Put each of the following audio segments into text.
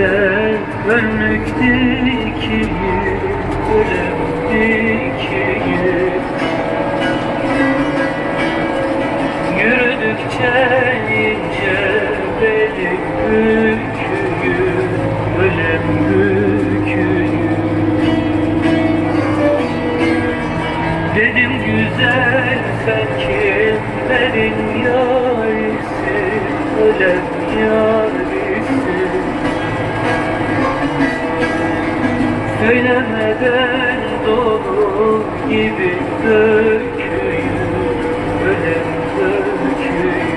de Ölmekti ikiyi Ölemdi ikiyi Yürüdükçe ince Beli büküyü Ölem büküyü Dedim güzel sen kimlerin yarisi Ölem yarisi Söylemeden dolu gibi döküyüm Ölen döküyüm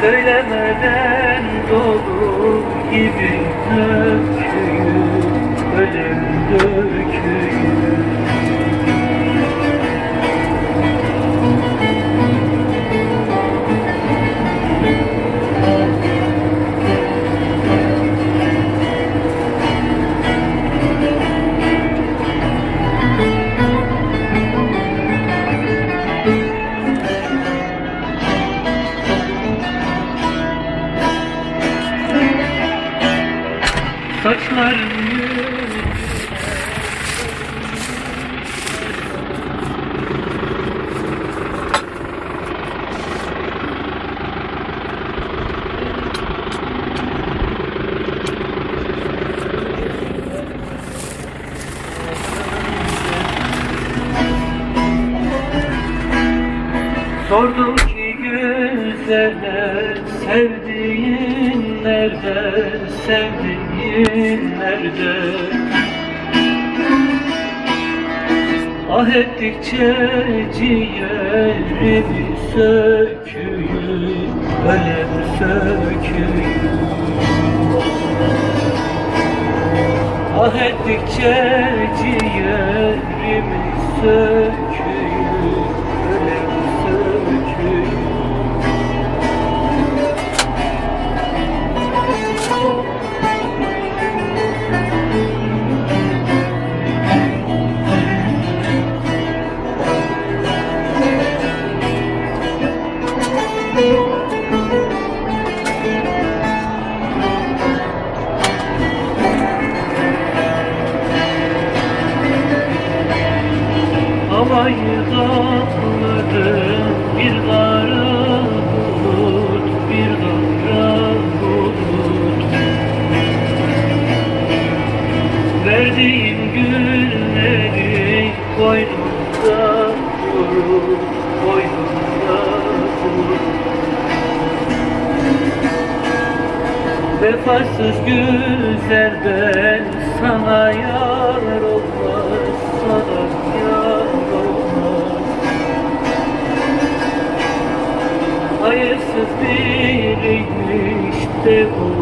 Söylemeden dolu gibi döküyüm Ölüm döküyüm Yüzüne Sordum ki güzele sevdiğin nerede, sevdiğin nerede? Ah ettikçe ciğerimi söküyüm, ölem söküyüm Ah ettikçe ciğerimi söküyüm, Vefasız güzel ben sana yar olmaz, sana yar olmaz. Hayırsız biriymiş de bu